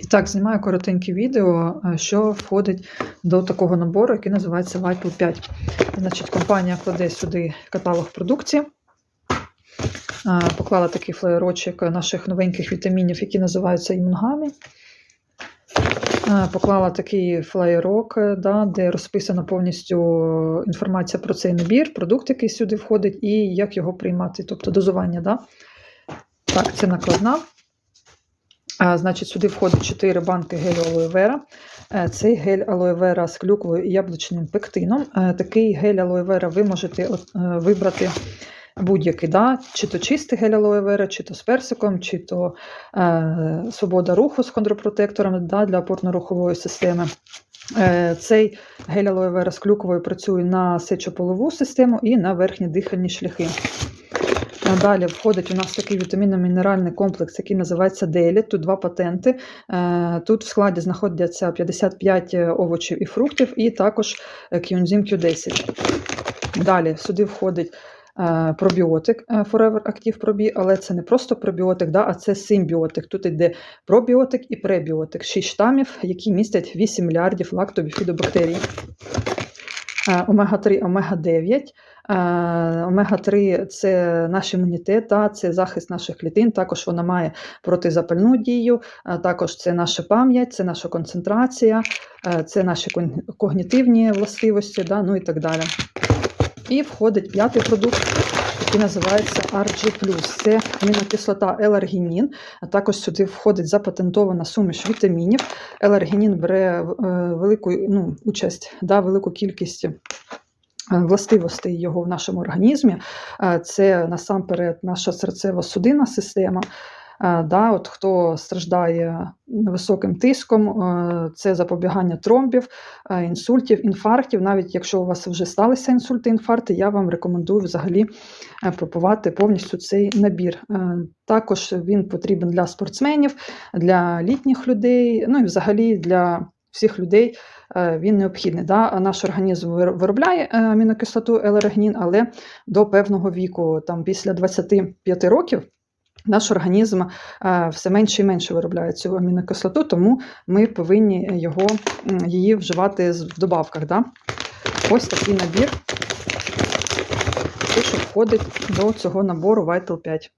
І так, знімаю коротеньке відео, е, що входить до такого набору, який називається Vital 5. Значить, компанія кладе сюди каталог продукції. Е, Поклала такий флеєрочок наших новеньких вітамінів, які називаються імунгамі. Е, Поклала такий флеєрок, да, де розписана повністю інформація про цей набір, продукт, який сюди входить, і як його приймати, тобто дозування. Да? Так, це накладна. Значить, сюди входить 4 банки гелю алоє вера. Е, Цей гель алоє вера з клюквою і яблучним пектином. Е, Такий гель алоє вера ви можете е, вибрати будь-який, да? чи то чистий гель алоє вера, чи то з персиком, чи то е, свобода руху з хондропротекторами да, для опорно-рухової системи. Е, Цей гель алоє вера з клюквою працює на сечополову систему і на верхні дихальні шляхи. Далі входить у нас такий вітамінно-мінеральний комплекс, який називається Делі. Тут два патенти. Е, Тут в складі знаходяться 55 овочів і фруктів, і також кіонзим Q10. Далі сюди входить е, пробіотик е, Forever Active Probi, але це не просто пробіотик, да, а це симбіотик. Тут йде пробіотик і пребіотик. 6 штамів, які містять 8 мільярдів лактобіфідобактерій. Е, Омега-3, омега-9. Е, Омега-3 це наш імунітет, та, це захист наших клітин. Також вона має протизапальну дію, е, також це наша пам'ять, це наша концентрація, е, це наші когнітивні властивості, да, ну і так далі. І входить п'ятий продукт, який називається RG+. Це амінокислота еларгінін. А також сюди входить запатентована суміш вітамінів. Еларгінін бере е, велику ну, участь, да, велику кількість е, властивостей його в нашому організмі. Е, Це насамперед наша серцево-судинна система. Е, Да, от хто страждає високим тиском, е, це запобігання тромбів, е, інсультів, інфарктів. Навіть якщо у вас вже сталися інсульти, інфаркти, я вам рекомендую взагалі пропивати повністю цей набір. Також він потрібен для спортсменів, для літніх людей, ну і взагалі для всіх людей він необхідний. Да? Наш організм виробляє амінокислоту елергнін, але до певного віку, там після 25 років. Наш організм е, все менше і менше виробляє цю амінокислоту, тому ми повинні його, її вживати в добавках. Да? Ось такий набір, що входить до цього набору Vital 5.